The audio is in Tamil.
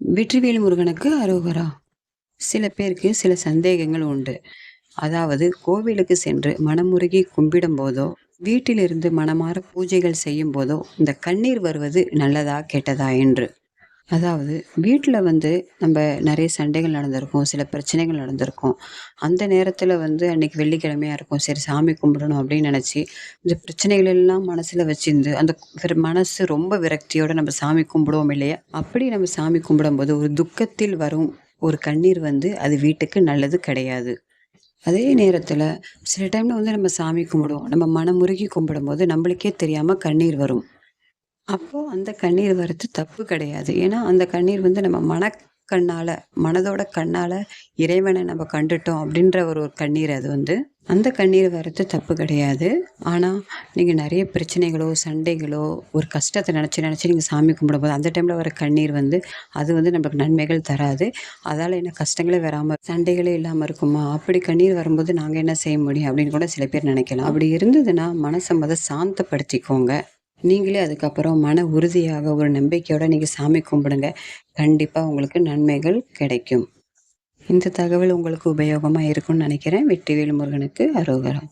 வெற்றிவேல் முருகனுக்கு அரோகரா. சில பேருக்கு சில சந்தேகங்கள் உண்டு. அதாவது கோவிலுக்கு சென்று மனமுருகி கும்பிடும் போதோ வீட்டிலிருந்து மனமாற பூஜைகள் செய்யும் போதோ இந்த கண்ணீர் வருவது நல்லதா கெட்டதா என்று. அதாவது வீட்டில் வந்து நம்ம நிறைய சண்டைகள் நடந்திருக்கும் சில பிரச்சனைகள் நடந்திருக்கும். அந்த நேரத்தில் வந்து அன்னைக்கு வெள்ளிக்கிழமையாக இருக்கும். சரி சாமி கும்பிடணும் அப்படின்னு நினச்சி இந்த பிரச்சனைகள் எல்லாம் மனசில் வச்சிருந்து அந்த மனசு ரொம்ப விரக்தியோடு நம்ம சாமி கும்பிடுவோம் இல்லையா? அப்படி நம்ம சாமி கும்பிடும்போது ஒரு துக்கத்தில் வரும் ஒரு கண்ணீர் வந்து அது வீட்டுக்கு நல்லது கிடையாது. அதே நேரத்தில் சில டைமில் வந்து நம்ம சாமி கும்பிடுவோம். நம்ம மனமுருகி கும்பிடும்போது நம்மளுக்கே தெரியாமல் கண்ணீர் வரும். அப்போது அந்த கண்ணீர் வர்றது தப்பு கிடையாது. ஏன்னா அந்த கண்ணீர் வந்து நம்ம மனக்கண்ணால் மனதோட கண்ணால் இறைவனை நம்ம கண்டுட்டோம் அப்படின்ற ஒரு ஒரு கண்ணீர் அது வந்து. அந்த கண்ணீர் வர்றது தப்பு கிடையாது. ஆனால் நீங்கள் நிறைய பிரச்சனைகளோ சண்டைகளோ ஒரு கஷ்டத்தை நினச்சி நினச்சி நீங்கள் சாமி கும்பிடும்போது அந்த டைமில் வர கண்ணீர் வந்து அது வந்து நம்மளுக்கு நன்மைகள் தராது. அதால் என்ன கஷ்டங்களே வராமல் சண்டைகளே இல்லாமல் இருக்குமா? அப்படி கண்ணீர் வரும்போது நாங்கள் என்ன செய்ய முடியும் அப்படின்னு கூட சில பேர் நினைக்கலாம். அப்படி இருந்ததுன்னா மனசை முத சாந்தப்படுத்திக்கோங்க. நீங்களே அதுக்கப்புறம் மன உறுதியாக ஒரு நம்பிக்கையோடு நீங்கள் சாமி கும்பிடுங்க. கண்டிப்பாக உங்களுக்கு நன்மைகள் கிடைக்கும். இந்த தகவல் உங்களுக்கு உபயோகமாக இருக்கும்னு நினைக்கிறேன். வெட்டிவேல் முருகனுக்கு அரோகரம்